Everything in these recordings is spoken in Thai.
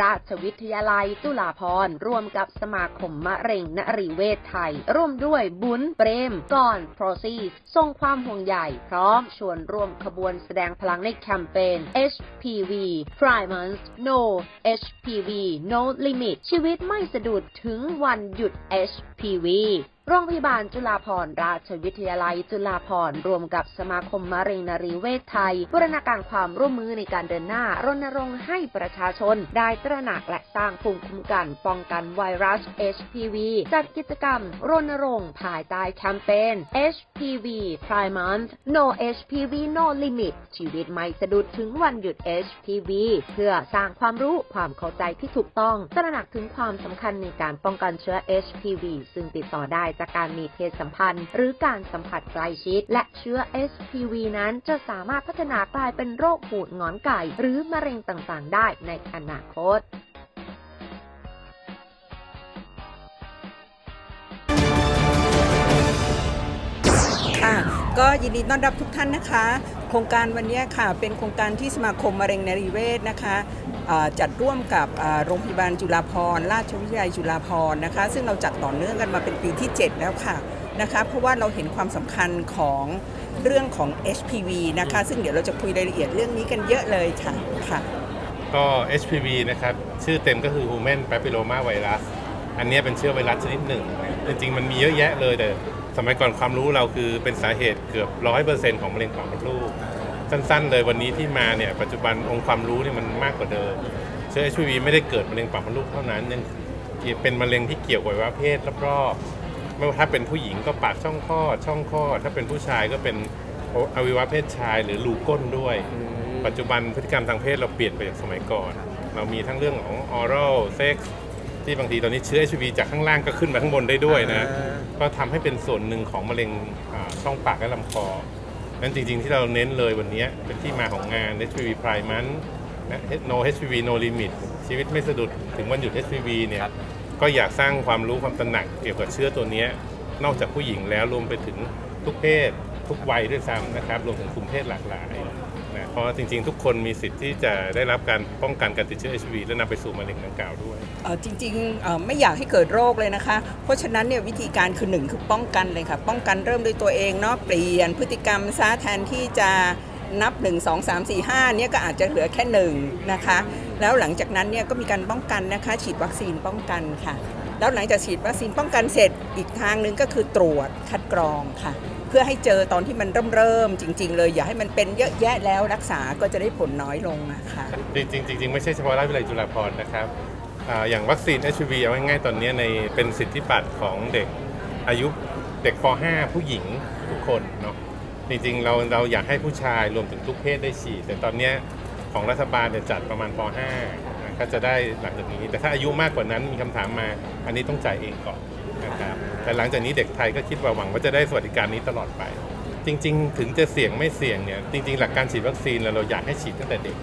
ราชวิทยาลัยจุฬาภรณ์ร่วมกับสมาคมมะเร็งนรีเวชไทย ร่วมด้วยบุญเปรมก่อนโปรซีสส่งความห่วงใยพร้อมชวนร่วมขบวนแสดงพลังในแคมเปญ HPV Pride Month No HPV No Limit ชีวิตไม่สะดุดถึงวันหยุด HPV โรงพยาบาลจุฬาภรณราชวิทยาลัย จุฬาภรณ์รวมกับสมาคมมะเร็งนรีเวชไทยบูรณาการความร่วมมือในการเดินหน้ารณรงค์ให้ประชาชน ได้ตระหนักและสร้างภูมิคุ้มกันป้องกันไวรัส HPV จัดกิจกรรมรณรงค์ภายใต้แคมเปญ HPV Pride Month No HPV No Limit ชีวิตไม่สะดุดถึงวันหยุด HPV เพื่อสร้างความรู้ความเข้าใจที่ถูกต้อง ตระหนักถึงความสำคัญในการป้องกันเชื้อ HPV ซึ่งติดต่อได้จากการมีเพศสัมพันธ์ หรือการสัมผัสใกล้ชิด และเชื้อ HPV นั้นจะสามารถพัฒนากลายเป็นโรคหูดงอนไก่ หรือมะเร็งต่างๆ ได้ในอนาคตค่ะก็ยินดีต้อนรับทุกท่านนะคะ รงการวันนี้ค่ะเป็นโครงการที่สมาคมมะเร็งนรีเวชนะคะเอ่อจัดร่วมกับอ่าโรงพยาบาลจุฬาภรณ์ราชวิทยาลัยจุฬาภรณ์นะคะ ซึ่งเราจัดต่อเนื่องกันมาเป็นปีที่ 7 แล้วค่ะนะคะเพราะว่าเราเห็นความสำคัญของเรื่องของ HPV นะคะ ซึ่งเดี๋ยวเราจะคุยรายละเอียดเรื่องนี้กันเยอะเลยค่ะค่ะ ก็ HPV นะครับ ชื่อเต็มก็คือ Human Papilloma Virus อันเนี้ยเป็นเชื้อไวรัสชนิดหนึ่ง จริงๆ มันมีเยอะแยะเลยแต่ สมัยก่อนความรู้เราคือเป็นสาเหตุเกือบร้อยเปอร์เซ็นต์ของมะเร็งปากมดลูก สั้นๆ เลยวันนี้ที่มาเนี่ยปัจจุบันองค์ความรู้เนี่ยมันมากกว่าเดิมเชื้อ HPV ไม่ได้เกิดมะเร็งปากมดลูกเท่านั้นยังเป็นมะเร็งที่เกี่ยวกับอวัยวะเพศรอบๆไม่ว่าถ้าเป็นผู้หญิงก็ปากช่องคลอดช่องคลอดถ้าเป็นผู้ชายก็เป็นอวัยวะเพศชายหรือรูก้นด้วย ปัจจุบันพฤติกรรมทางเพศเราเปลี่ยนไปจากสมัยก่อน เรามีทั้งเรื่องของ oral sex ที่บางทีตอนนี้เชื้อ HIV จากข้างล่างก็ขึ้นมาข้างบนได้ด้วยนะก็ทำให้เป็นส่วนหนึ่งของมะเร็งอ่าช่องปากและลำคอนั้นจริงๆที่เราเน้นเลยวันนี้เป็นที่มาของงาน HPV Pride Month นะ No HPV No Limit ชีวิตไม่สะดุดถึงวันหยุด HPV เนี่ยก็อยากสร้างความรู้ความตระหนักเกี่ยวกับเชื้อตัวเนี้ยนอกจากผู้หญิงแล้วรวมไปถึงทุกเพศ ทุกวัยด้วยซ้ำนะครับรวมถึงกลุ่มเพศหลากหลายนะเพราะจริงๆ ทุกคนมีสิทธิ์ที่จะได้รับการป้องกันการติดเชื้อ HIV และนำไปสู่มะเร็งดังกล่าวด้วย เอ่อจริงๆเอ่อไม่อยากให้เกิดโรคเลยนะคะ เพราะฉะนั้นเนี่ยวิธีการคือหนึ่งคือป้องกันเลยค่ะ ป้องกันเริ่มด้วยตัวเองเนาะเปลี่ยนพฤติกรรมซะแทนที่จะนับ 1 2 3 4 5เนี่ยก็อาจจะเหลือแค่หนึ่งนะคะ แล้วหลังจากนั้นเนี่ยก็มีการป้องกันนะคะ ฉีดวัคซีนป้องกันค่ะ แล้วหลังจากฉีดวัคซีนป้องกันเสร็จอีกทางหนึ่งก็คือตรวจคัดกรองค่ะ เพื่อให้เจอตอนที่มันเริ่มเริ่มจริง ๆ เลย อย่าให้มันเป็นเยอะแยะแล้วรักษาก็จะได้ผลน้อยลงนะคะจริงๆจริงๆไม่ใช่เฉพาะราชวิทยาลัยจุฬาภรณ์นะครับอาอย่างวัคซีน HIV เอาง่ายๆตอนนี้ในเป็นสิทธิบัตรของเด็กอายุเด็กป .5 ผู้หญิงทุกคนเนาะจริงๆเราเราอยากให้ผู้ชายรวมถึงทุกเพศได้ฉีด แต่ตอนเนี้ยของรัฐบาลเนี่ยจัดประมาณป .5 นะก็จะได้หลังจากนี้ แต่ถ้าอายุมากกว่านั้นมีคำถามมา อันนี้ต้องจ่ายเองก่อนนะครับ แต่หลังจากนี้เด็กไทยก็คิดว่าหวังว่าจะได้สวัสดิการนี้ตลอดไป จริง ๆ ถึงจะเสี่ยงไม่เสี่ยงเนี่ยจริง ๆ หลักการฉีดวัคซีนเราเราอยากให้ฉีดตั้งแต่เด็ก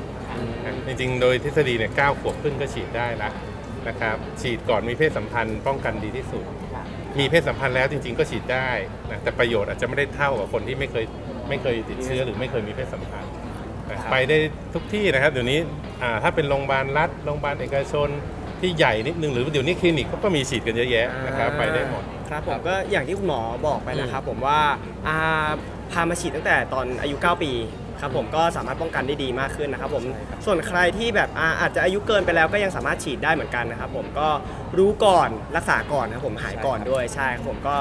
จริง ๆ โดยทฤษฎีเนี่ยเก้าขวบขึ้นก็ฉีดได้แล้วนะครับฉีดก่อนมีเพศสัมพันธ์ป้องกันดีที่สุด มีเพศสัมพันธ์แล้วจริง ๆ ก็ฉีดได้นะแต่ประโยชน์อาจจะไม่ได้เท่ากับคนที่ไม่เคยไม่เคยติดเชื้อหรือไม่เคยมีเพศสัมพันธ์นะไปได้ทุกที่นะครับเดี๋ยวนี้อ่าถ้าเป็นโรงพยาบาลรัฐโรงพยาบาลเอกชนที่ใหญ่นิดนึงหรือเดี๋ยวนี้คลินิกเขาก็มีฉีดกันเยอะแยะนะครับไปได้หมด ครับผมก็อย่างที่คุณหมอบอกไปนะครับผมว่าอ่าพามาฉีดตั้งแต่ตอนอายุ 9 ปีครับผมก็สามารถป้องกันได้ดีมากขึ้นนะครับผมส่วนใครที่แบบอาอาจจะอายุเกินไปแล้วก็ยังสามารถฉีดได้เหมือนกันนะครับผมก็รู้ก่อนรักษาก่อนนะครับผมหายก่อนด้วยใช่ครับผมก็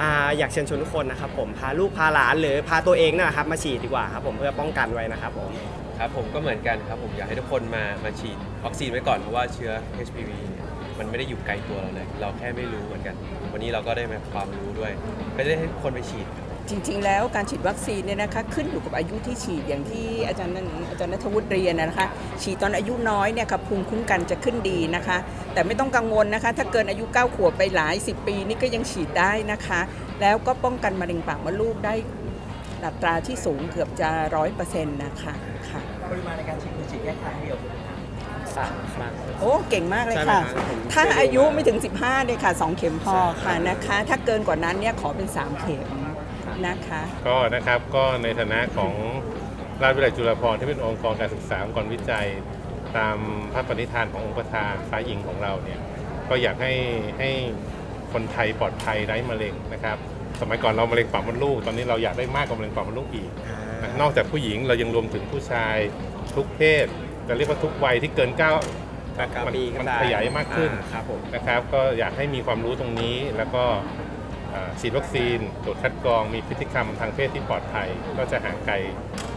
อ่าอยากเชิญชวนทุกคนนะครับผมพาลูกพาหลานหรือพาตัวเองนะครับมาฉีดดีกว่าครับผมเพื่อป้องกันไว้นะครับผมครับผมก็เหมือนกันครับผมอยากให้ทุกคนมามาฉีดวัคซีนไว้ก่อนเพราะว่าเชื้อ HPV เนี่ย มันไม่ได้อยู่ไกลตัวเราเลย เราแค่ไม่รู้เหมือนกัน วันนี้เราก็ได้มาความรู้ด้วยไม่ได้ให้คนไปฉีดจริงๆ แล้วการฉีดวัคซีนเนี่ยนะคะขึ้นอยู่กับอายุที่ฉีดอย่างที่อาจารย์นันอาจารย์นัทวุฒิเรียนนะคะ ฉีดตอนอายุน้อยเนี่ยค่ะภูมิคุ้มกันจะขึ้นดีนะคะ แต่ไม่ต้องกังวลนะคะ ถ้าเกินอายุ 9 ขวบไปหลาย 10 ปีนี่ก็ยังฉีดได้นะคะ แล้วก็ป้องกันมะเร็งปากมดลูกได้อัตราที่สูงเกือบจะร้อยเปอร์เซ็นต์นะคะค่ะ ปริมาณในการฉีดคือฉีดแค่ครั้งเดียว สามครั้ง โอ้เก่งมากเลยใช่ไหมค่ะครับผมถ้าอายุไม่ถึง 15เลยค่ะ 2 เข็มพอค่ะนะคะ ถ้าเกินกว่านั้นเนี่ยขอเป็น 3 เข็มนะคะ ก็นะครับก็ในฐานะของราชวิทยาลัยจุฬาภรณ์ที่เป็นองค์กรการศึกษาองค์กรวิจัย ตามพระปณิธานขององค์ประธานฟ้าหญิงของเราเนี่ยก็อยากให้ให้คนไทยปลอดภัยไร้มะเร็งนะครับ สมัยก่อนเรามะเร็งปากมดลูกตอนนี้เราอยากได้มากกว่ามะเร็งปากมดลูกอีกนะนอกจากผู้หญิงเรายังรวมถึงผู้ชายทุกเพศ จะเรียกว่าทุกวัยที่เกิน9เก้ามันปีก็มันได้ขยายมากขึ้นอ่ครับผมนะครับ ก็อยากให้มีความรู้ตรงนี้แล้วก็อ่าฉีดวัคซีนตรวจคัดกรองมีพฤติกรรมทางเพศที่ปลอดภัย ก็จะห่างไกล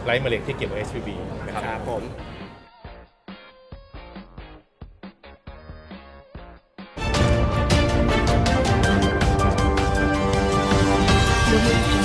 ไร้มะเร็งที่เกี่ยวกับ HPV นะครับครับผม Audio Jungle.